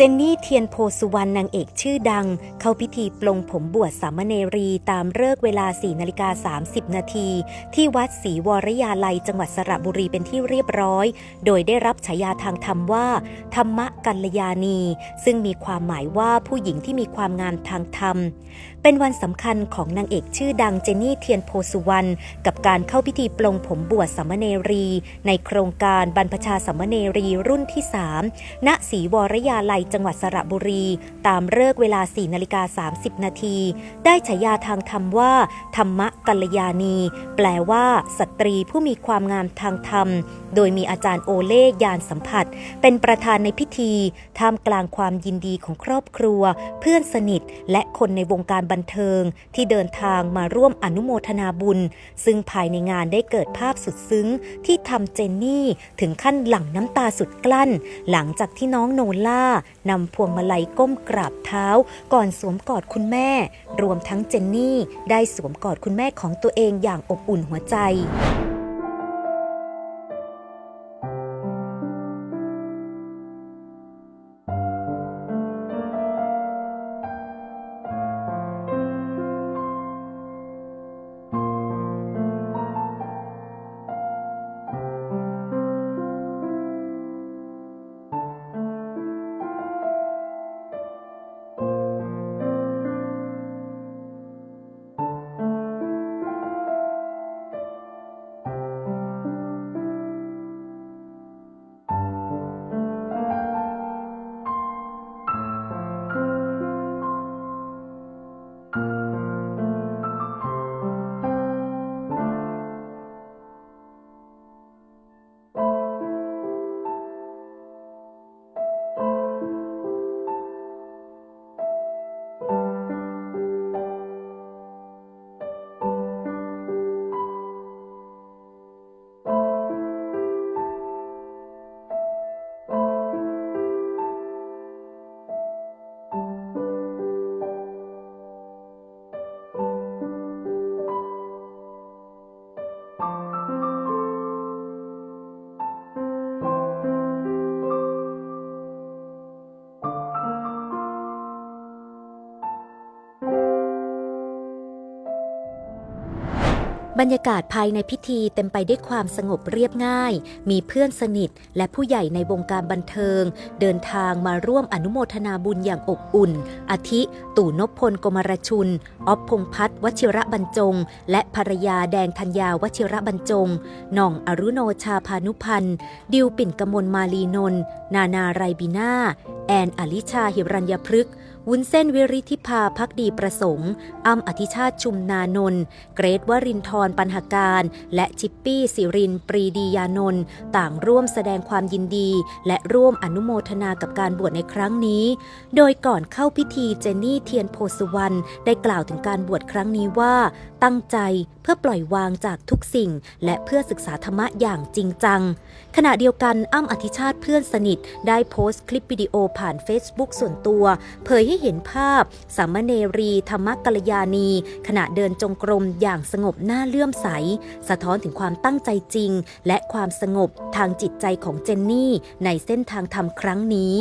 เจนนี่เทียนโพสุวรรณนางเอกชื่อดัง เข้าพิธีปลงผมบวชสามเณรีตามเลิกเวลา4นาฬิกา30 นาที ที่วัดศรีวรยาลัยจังหวัดสระบุรีเป็นที่เรียบร้อย โดยได้รับฉายาทางธรรมว่า ธรรมกัลยาณี ซึ่งมีความหมายว่าผู้หญิงที่มีความงามทางธรรม เป็นวันสำคัญของนางเอกชื่อดังเจนนี่เทียนโพสุวรรณกับการเข้าพิธีปลงผมบวชสามเณรี ในโครงการบรรพชาสามเณรีรุ่นที่ 3 ณศรีวรยาลัยจังหวัดสระบุรี ตามเลิกเวลา4นาฬิกา30 นาที ได้ฉายาทางธรรมว่า ธรรมกัลยาณี แปลว่าสตรีผู้มีความงามทางธรรมโดยมีอาจารย์โอเล่ยานสัมผัส เป็นประธานในพิธีท่ามกลางความยินดีของครอบครัว เพื่อนสนิท และคนในวงการบันเทิง ที่เดินทางมาร่วมอนุโมทนาบุญ ซึ่งภายในงานได้เกิดภาพสุดซึ้ง ที่ทำเจนนี่ถึงขั้นหลั่งน้ำตาสุดกลั้น หลังจากที่น้องโนล่านำพวงมาลัยก้มกราบเท้า ก่อนสวมกอดคุณแม่ รวมทั้งเจนนี่ได้สวมกอดคุณแม่ของตัวเองอย่างอบอุ่นหัวใจ บรรยากาศภายในพิธีเต็มไปด้วยความสงบเรียบง่าย มีเพื่อนสนิท และผู้ใหญ่ในวงการบันเทิง เดินทางมาร่วมอนุโมทนาบุญอย่างอบอุ่น อาทิ ตู่นพพลกมรชุนออฟพงพัฒน์วชิระบรรจง และภรรยาแดงธัญญาวชิระบรรจง หน่องอรุโนชาพานุพันธ์ ดิวปิ่นกมลมาลีนนท์นานาไรบีนาแอนอลิชาหิรัญญพฤกษ์ วุ้นเส้นวิริธิภาพักดีประสงค์อ้ำอธิชาติชุมนานนท์เกรทวรินทร์ปัญหาการ และชิปปี้สิริน ปรีดียานนท์ต่างร่วมแสดงความยินดี และร่วมอนุโมทนากับการบวชในครั้งนี้ โดยก่อนเข้าพิธีเจนนี่เทียนโพสุวรรณได้กล่าวถึงการบวชครั้งนี้ว่า ตั้งใจเพื่อปล่อยวางจากทุกสิ่ง และเพื่อศึกษาธรรมะอย่างจริงจัง ขณะเดียวกันอ้ำอธิชาติเพื่อนสนิท ได้โพสต์คลิปวิดีโอผ่าน Facebook ส่วนตัว เผยให้เห็นภาพ สามเณรีธรรมกัลยาณี ขณะเดินจงกรมอย่างสงบหน้าเลื่อมใส สะท้อนถึงความตั้งใจจริง และความสงบทางจิตใจของเจนนี่ ในเส้นทางธรรมครั้งนี้